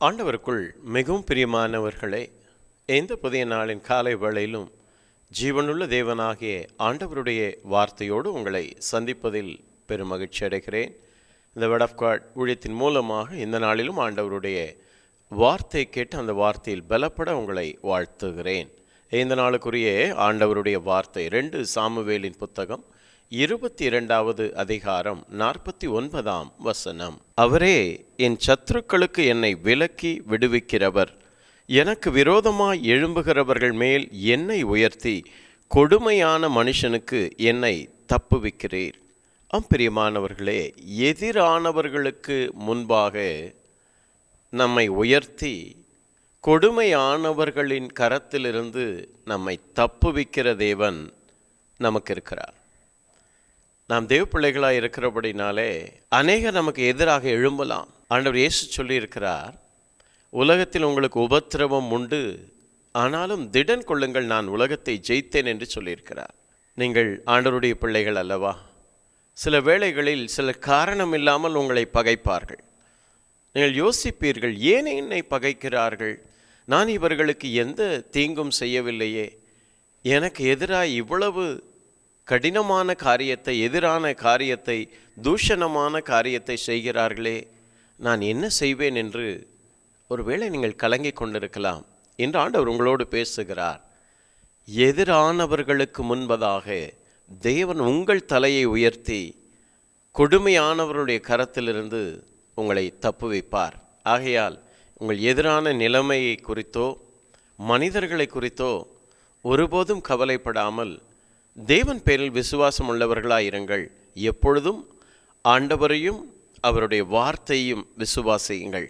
ஆண்டவருக்குள் மிகவும் பிரியமானவர்களே எந்த புதிய நாளின் காலை வேளையிலும் ஜீவனுள்ள தேவனாகிய ஆண்டவருடைய வார்த்தையோடு உங்களை சந்திப்பதில் பெரும் மகிழ்ச்சி அடைகிறேன். இந்த வெட் ஆஃப் காட் ஊழியத்தின் மூலமாக இந்த நாளிலும் ஆண்டவருடைய வார்த்தை கேட்டு அந்த வார்த்தையில் பலப்பட உங்களை வாழ்த்துகிறேன். இந்த நாளுக்குரிய ஆண்டவருடைய வார்த்தை ரெண்டு சாமுவேலின் புத்தகம் இருபத்தி இரண்டாவது அதிகாரம் நாற்பத்தி ஒன்பதாம் வசனம். அவரே என் சத்துருக்களுக்கு என்னை விலக்கி விடுவிக்கிறவர். எனக்கு விரோதமாய் எழும்புகிறவர்கள் மேல் என்னை உயர்த்தி கொடுமையான மனுஷனுக்கு என்னை தப்புவிக்கிறீர். அம்பிரியமானவர்களே எதிரானவர்களுக்கு முன்பாக நம்மை உயர்த்தி கொடுமையானவர்களின் கரத்திலிருந்து நம்மை தப்புவிக்கிற தேவன் நமக்கு இருக்கிறார் நாம் தேவ பிள்ளைகளாக இருக்கிறபடினாலே அநேகர் நமக்கு எதிராக எழும்பலாம். ஆண்டவர் இயேசு சொல்லியிருக்கிறார் உலகத்தில் உங்களுக்கு உபத்திரவம் உண்டு ஆனாலும் திடன் கொள்ளுங்கள் நான் உலகத்தை ஜெயித்தேன் என்று சொல்லியிருக்கிறார். நீங்கள் ஆண்டவருடைய பிள்ளைகள் அல்லவா? சில வேளைகளில் சில காரணம் இல்லாமல் உங்களை பகைப்பார்கள். நீங்கள் யோசிப்பீர்கள் ஏன் என்னை பகைக்கிறார்கள்? நான் இவர்களுக்கு எந்த தீங்கும் செய்யவில்லையே. எனக்கு எதிராக இவ்வளவு கடினமான காரியத்தை எதிரான காரியத்தை தூஷணமான காரியத்தை செய்கிறார்களே. நான் என்ன செய்வேன் என்று ஒருவேளை நீங்கள் கலங்கிக் கொண்டிருக்கலாம் என்று ஆண்டவர் உங்களோடு பேசுகிறார். எதிரானவர்களுக்கு முன்பதாக தேவன் உங்கள் தலையை உயர்த்தி கொடுமையானவருடைய கரத்திலிருந்து உங்களை தப்புவிப்பார் ஆகையால் உங்கள் எதிரான நிலைமையை குறித்தோ மனிதர்களை குறித்தோ ஒருபோதும் கவலைப்படாமல் தேவன் பேரில் விசுவாசம் உள்ளவர்களாயிருங்கள். எப்பொழுதும் ஆண்டவரையும் அவருடைய வார்த்தையும் விசுவாசியுங்கள்.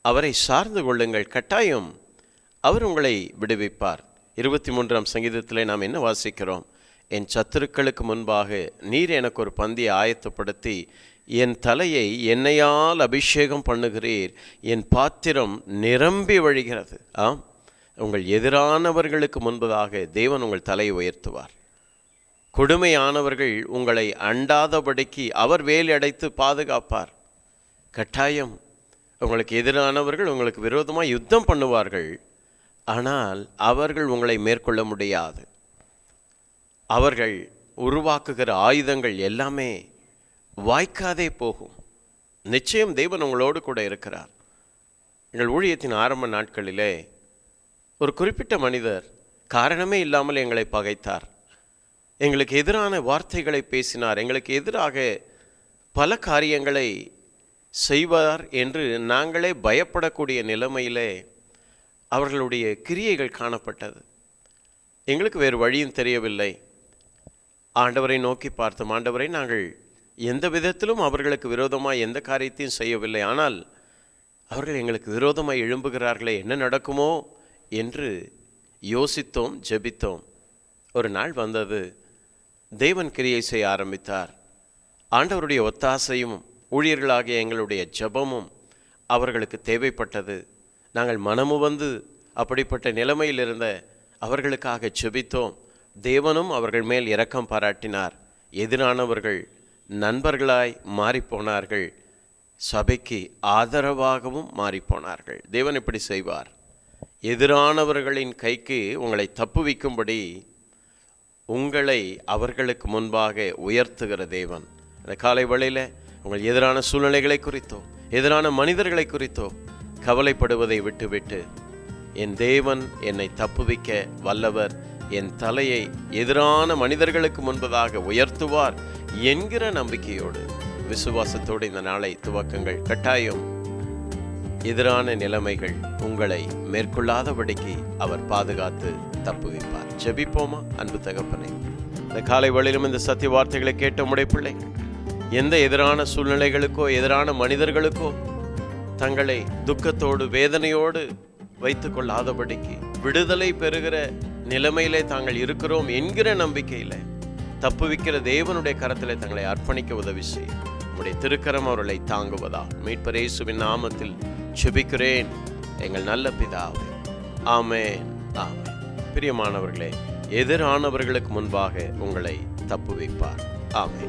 அவரை சார்ந்து கொள்ளுங்கள். கட்டாயம் அவர் உங்களை விடுவிப்பார். இருபத்தி மூன்றாம் சங்கீதத்தில் நாம் என்ன வாசிக்கிறோம்? என் சத்துருக்களுக்கு முன்பாக நீர் எனக்கு ஒரு பந்தியை ஆயத்தப்படுத்தி என் தலையை எண்ணெயால் அபிஷேகம் பண்ணுகிறீர். என் பாத்திரம் நிரம்பி வழிகிறது. ஆம். உங்கள் எதிரானவர்களுக்கு முன்பதாக தேவன் உங்கள் தலையை உயர்த்துவார். கொடுமையானவர்கள் உங்களை அண்டாதபடிக்கு அவர் வேலி அடைத்து பாதுகாப்பார். கட்டாயம் உங்களுக்கு எதிரானவர்கள் உங்களுக்கு விரோதமாக யுத்தம் பண்ணுவார்கள். ஆனால் அவர்கள் உங்களை மேற்கொள்ள முடியாது. அவர்கள் உருவாக்குகிற ஆயுதங்கள் எல்லாமே வாய்க்காதே போகும். நிச்சயம் தேவன் உங்களோடு கூட இருக்கிறார். எங்கள் ஊழியத்தின் ஆரம்ப நாட்களிலே ஒரு குறிப்பிட்ட மனிதர் காரணமே இல்லாமல் எங்களை பகைத்தார். எங்களுக்கு எதிரான வார்த்தைகளை பேசினார். எங்களுக்கு எதிராக பல காரியங்களை செய்வார் என்று நாங்களே பயப்படக்கூடிய நிலைமையிலே அவர்களுடைய கிரியைகள் காணப்பட்டது. எங்களுக்கு வேறு வழியும் தெரியவில்லை. ஆண்டவரை நோக்கி பார்த்தோம். ஆண்டவரை நாங்கள் எந்த விதத்திலும் அவர்களுக்கு விரோதமாக எந்த காரியத்தையும் செய்யவில்லை. ஆனால் அவர்கள் எங்களுக்கு விரோதமாக எழும்புகிறார்களே என்ன நடக்குமோ என்று யோசித்தோம் ஜெபித்தோம். ஒரு நாள் வந்தது. தேவன் கிரியை செய்ய ஆரம்பித்தார். ஆண்டவருடைய ஒத்தாசையும் ஊழியர்களாகிய எங்களுடைய ஜெபமும் அவர்களுக்கு தேவைப்பட்டது. நாங்கள் மனமு வந்து அப்படிப்பட்ட நிலைமையில் இருந்த அவர்களுக்காக ஜெபித்தோம். தேவனும் அவர்கள் மேல் இரக்கம் பாராட்டினார். எதிரானவர்கள் நண்பர்களாய் மாறிப்போனார்கள். சபைக்கு ஆதரவாகவும் மாறிப்போனார்கள். தேவன் இப்படி செய்வார். எதிரானவர்களின் கைக்கு உங்களை தப்புவிக்கும்படி உங்களை அவர்களுக்கு முன்பாக உயர்த்துகிற தேவன். இந்த காலை வழியில் உங்கள் எதிரான சூழ்நிலைகளை குறித்தோ எதிரான மனிதர்களை குறித்தோ கவலைப்படுவதை விட்டுவிட்டு என் தேவன் என்னை தப்புவிக்க வல்லவர் என் தலையை எதிரான மனிதர்களுக்கு முன்பதாக உயர்த்துவார் என்கிற நம்பிக்கையோடு விசுவாசத்தோடு இந்த நாளை துவக்கங்கள். கட்டாயம் எதிரான நிலைமைகள் உங்களை மேற்கொள்ளாதபடிக்கு அவர் பாதுகாத்து தப்புவிப்பார். ஜெபிப்போமா அன்பு தகப்பனை? இந்த காலை வழியிலும் இந்த சத்திய வார்த்தைகளை கேட்ட உடைய பிள்ளைகள் எந்த எதிரான சூழ்நிலைகளுக்கோ எதிரான மனிதர்களுக்கோ தங்களை துக்கத்தோடு வேதனையோடு வைத்துக் கொள்ளாதபடிக்கு விடுதலை பெறுகிற நிலைமையிலே தாங்கள் இருக்கிறோம் என்கிற நம்பிக்கையில தப்புவிக்கிற தேவனுடைய கரத்தில் தங்களை அர்ப்பணிக்க உதவி செய் உடைய திருக்கரம் அவர்களை தாங்குவதா? மீட்பரேசுவின் நாமத்தில் செபிக்கிறேன். எங்கள் நல்ல பிதாவே. ஆமே ஆமே பிரியமானவர்களே எதிரானவர்களுக்கு முன்பாக உங்களை தப்புவிப்பார் ஆமே